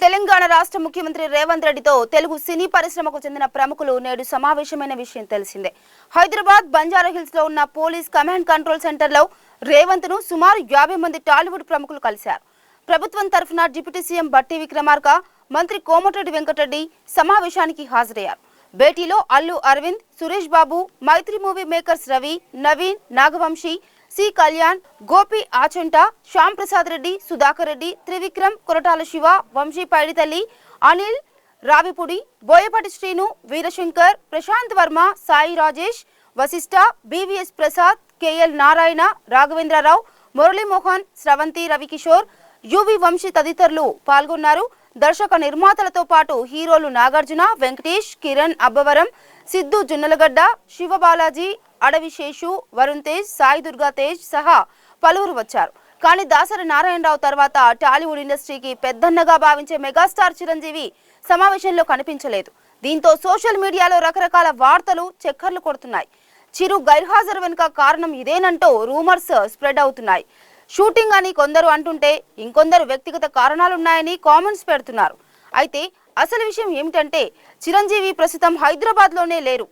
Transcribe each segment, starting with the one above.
తెలంగాణ రాష్ట్ర ముఖ్యమంత్రి రేవంత్ రెడ్డితో తెలుగు సినీ పరిశ్రమకు చెందిన ప్రముఖులు నేడు సమావేశమైన విషయం తెలిసిందే. హైదరాబాద్ బంజారా హిల్స్లో ఉన్న పోలీస్ కమాండ్ కంట్రోల్ సెంటర్లో రేవంత్ను సుమారు యాభై మంది టాలీవుడ్ ప్రముఖులు కలిశారు. ప్రభుత్వం తరఫున డిప్యూటీ సీఎం బట్టి విక్రమార్క మంత్రి కోమటిరెడ్డి వెంకటరెడ్డి సమావేశానికి హాజరయ్యారు. భేటీలో Allu Aravind Suresh Babu Mythri Movie Makers Ravi Naveen Nagavamsi C Kalyan Gopi Achanta Shyam Prasad Reddy Sudhakar Reddy Trivikram Koratala Siva Vamsi Paidithalli Anil Ravipudi Boyapati Srinu Veerashankar Prashanth Varma Sai Rajesh Vasishta BVS Prasad KL Narayana Raghavendrarao Muralimohan Sravanthi Ravikishore UV Vamsi తదితరులు పాల్గొన్నారు. దర్శక నిర్మాతలతో పాటు హీరోలు నాగార్జున వెంకటేష్ కిరణ్ అబ్బవరం సిద్ధు జున్నలగడ్డ శివబాలాజీ అడవి శేషు వరుణ్ తేజ్ సాయి దుర్గా తేజ్ సహా పలువురు వచ్చారు. కానీ దాసరి నారాయణరావు తర్వాత టాలీవుడ్ ఇండస్ట్రీకి పెద్దన్నగా భావించే మెగాస్టార్ చిరంజీవి సమావేశంలో కనిపించలేదు. దీంతో సోషల్ మీడియాలో రకరకాల వార్తలు చక్కర్లు కొడుతున్నాయి. చిరు గైర్హాజరు వెనుక కారణం ఇదేనంటూ రూమర్స్ స్ప్రెడ్ అవుతున్నాయి. షూటింగ్ అని కొందరు అంటుంటే ఇంకొందరు వ్యక్తిగత కారణాలున్నాయని కామెంట్స్ పెడుతున్నారు. అయితే అసలు విషయం ఏమిటంటే చిరంజీవి ప్రస్తుతం హైదరాబాద్లోనే లేరు.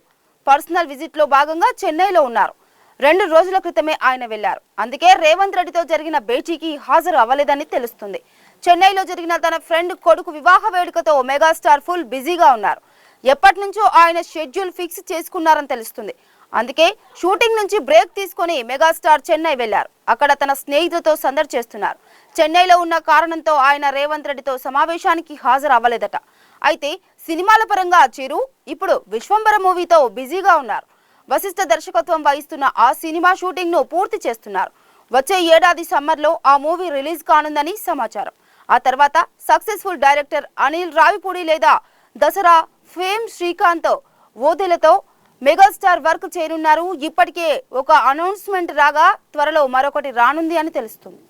పర్సనల్ విజిట్లో భాగంగా చెన్నైలో ఉన్నారు. రెండు రోజుల క్రితమే ఆయన వెళ్ళారు అందుకే రేవంత్ రెడ్డితో జరిగిన భేటీకి హాజరు అవ్వలేదని తెలుస్తుంది. చెన్నైలో జరిగిన తన ఫ్రెండ్ కొడుకు వివాహ వేడుకతో మెగాస్టార్ ఫుల్ బిజీగా ఉన్నారు. ఎప్పటి నుంచో ఆయన షెడ్యూల్ ఫిక్స్ చేసుకున్నారని తెలుస్తుంది. అందుకే షూటింగ్ నుంచి బ్రేక్ తీసుకొని మెగాస్టార్ చెన్నై వెళ్ళారు అక్కడ తన స్నేహితులతో సందడి చేస్తున్నారు. చెన్నైలో ఉన్న కారణంతో ఆయన రేవంత్ రెడ్డితో సమావేశానికి హాజరు అవ్వలేదట అయితే సినిమాల పరంగా చిరు ఇప్పుడు విశ్వంబర మూవీతో బిజీగా ఉన్నారు. వశిష్ఠ దర్శకత్వం వహిస్తున్న ఆ సినిమా షూటింగ్ను పూర్తి చేస్తున్నారు. వచ్చే ఏడాది సమ్మర్లో ఆ మూవీ రిలీజ్ కానుందని సమాచారం. ఆ తర్వాత సక్సెస్ఫుల్ డైరెక్టర్ అనిల్ రావిపూడి లేదా దసరా ఫేమ్ శ్రీకాంత్ ఓదెలతో మెగాస్టార్ వర్క్ చేయనున్నారు ఇప్పటికే ఒక అనౌన్స్మెంట్ రాగా త్వరలో మరొకటి రానుంది అని తెలుస్తుంది.